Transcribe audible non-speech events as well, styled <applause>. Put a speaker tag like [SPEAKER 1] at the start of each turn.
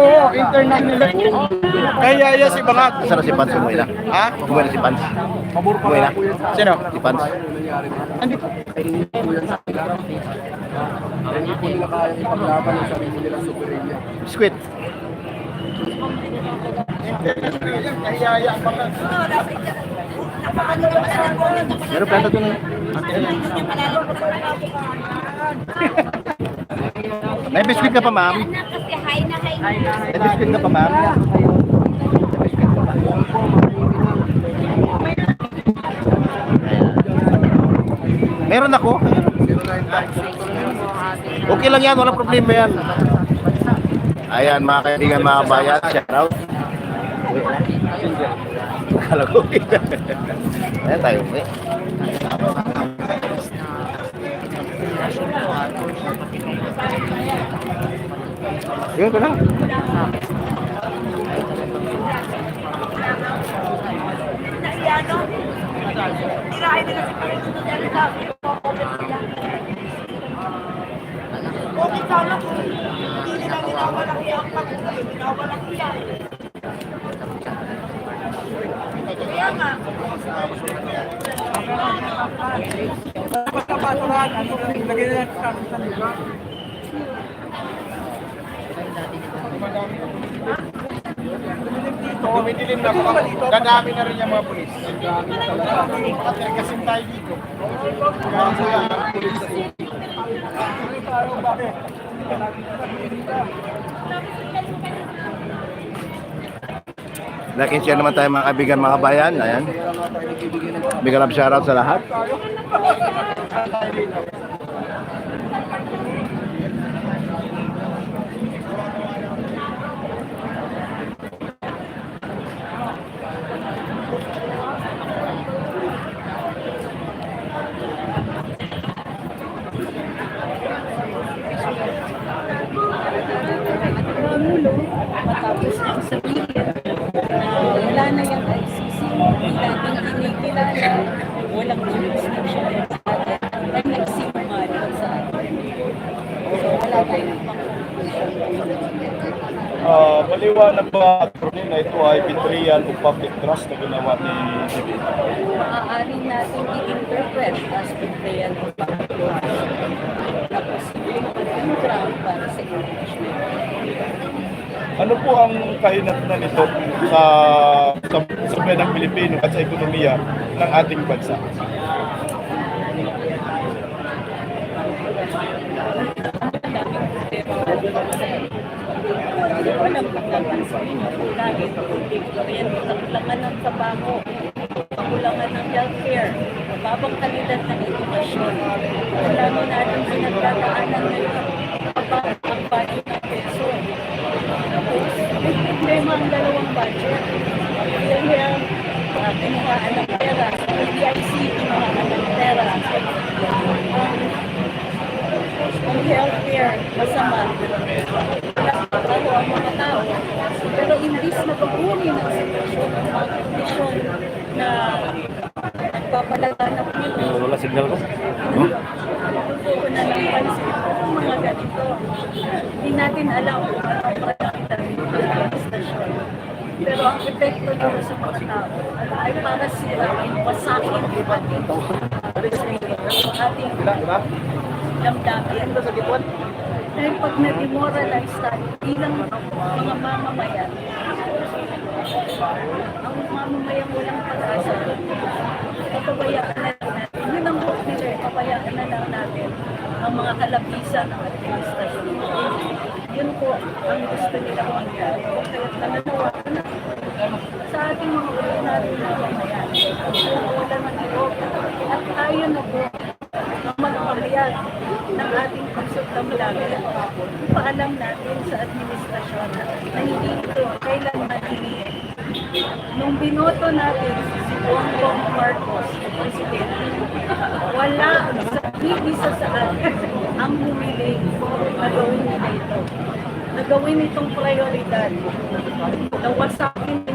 [SPEAKER 1] Oo, internet nila. Kaya yan si Bangat.
[SPEAKER 2] Sana si Pans umuwi na.
[SPEAKER 1] Ha?
[SPEAKER 2] Umuwi na si Pans. Umuwi na.
[SPEAKER 1] Sino?
[SPEAKER 2] Si Pans.
[SPEAKER 1] Andito. Hindi po nila kaya ipaglaban
[SPEAKER 2] May biscuit ka pa, ma'am?
[SPEAKER 3] Kasi high na high.
[SPEAKER 2] May biscuit ka pa, ma'am? Meron ako. Okay lang yan, walang problema yan. Ayan, mga kaibigan, mga bayan, shout out. Akala ko. <laughs> Ayan tayo. Yun ko lang.
[SPEAKER 3] Okay sana kung hindi nila minamalaki ang pag-uwi, minamalaki yan. Kaya nga,
[SPEAKER 1] Dumidilim na po. Dadami na rin yung mga pulis. Na. Kasi kasing tayo dito. Sa mga pulis. Bakit?
[SPEAKER 2] Like and share naman tayo mga kaibigan, mga bayan. Ayan. Big love shoutout sa lahat.
[SPEAKER 4] Pangulo, matapos ng sabihin na wala na yung ICC, hindi natin kinikilala, walang jurisdiction ay nagsimumali sa atin. So wala tayong
[SPEAKER 1] Uh, maliwanag ba attorney na ito ay betrayal of public trust na ginawa ni CBN?
[SPEAKER 4] Maaari natin i-interpret as betrayal of public trust. Tapos yung ground para sa impeachment.
[SPEAKER 1] Ano po ang kahinatnan nito sa sa, sa ng Pilipino at sa ekonomiya ng ating bansa?
[SPEAKER 4] Alam ng healthcare, mababang kalidad ng edukasyon. Lalo natin pinagdadaanan ngayon, mababa ang budget ng peso. Tapos, may problema ang dalawang budget. Kaya, uh, kinuhaan ng pera. Sa PDIC, kinuhaan ng pera. Ang ang healthcare masama. Trabaho ang mga tao. Pero imbis na pagpuni ng sitwasyon, ang mga kondisyon na nagpapalaganap nito,
[SPEAKER 2] Wala signal ko.
[SPEAKER 4] tutuko na ng pansin ang mga ganito. Hindi natin alam kung ano ang malakitan ng stasyon. Pero ang epekto nito sa mga tao ay para sirain, wasakin ang ating ating damdamin. Dahil pag na-demoralize tayo bilang mga mamamayan, ang mamamayan walang pag-asa, papabayaan na lang natin. Yun ang hope nila, eh, pabayaan na lang natin ang mga kalabisan ng administrasyon. Yun po ang gusto nila mangyari. Kaya nananawagan na sa ating mga ordinaryo na mamamayan. Wala ng ilog. At tayo na po ang magpahayag ng ating pagsutamlagan. Paalam natin sa administrasyon na hindi ito kailanman hinihin. Nung binoto natin si Bongbong Marcos, Presidente, wala sa isa sa atin ang humiling na gawin nila ito. Na gawin itong prioridad. Nawasakin